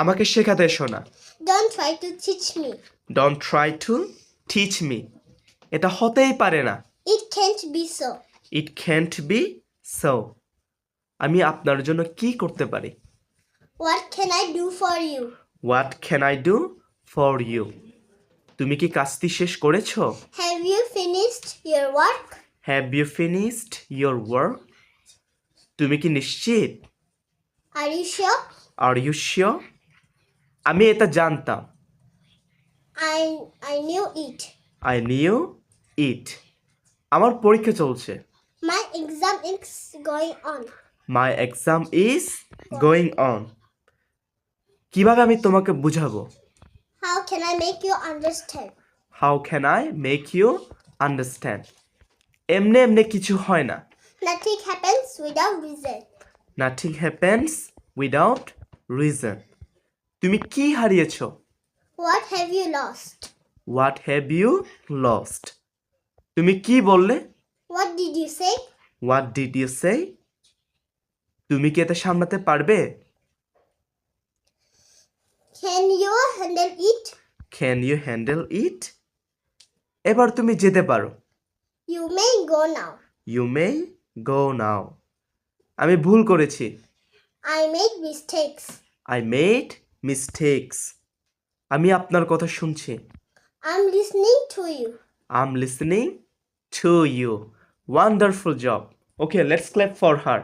আমাকে শেখাতে এসো না Don't try to teach me. Don't try to teach me এটা হতেই পারে না It can't be so. It can't be so আমি আপনার জন্য কি করতে পারি What can I do for you? What can I do for you তুমি কি কাজটি শেষ করেছ Have you finished your work? Have you finished your work তুমি কি নিশ্চিত Are you sure? Are you sure আমি এটা জানতাম। I I knew it I knew it আমার পরীক্ষা চলছে। My exam is going on. My exam is going on কীভাবে আমি তোমাকে বুঝাবো? How can I make you understand how can I make you understand এমনি এমনি কিছু হয় না। Nothing happens without reason. Nothing happens without reason তুমি কি হারিয়েছো What have you lost? What have you lost তুমি কি বললে What did you say? What did you say তুমি কি এটা সামলাতে পারবে Can you handle it? Can you handle it এবার তুমি যেতে পারো You may go now. You may go now আমি ভুল করেছি I made mistakes. I made mistakes আমি আপনার কথা শুনছি। I'm listening to you. I'm listening to you wonderful job okay let's clap for her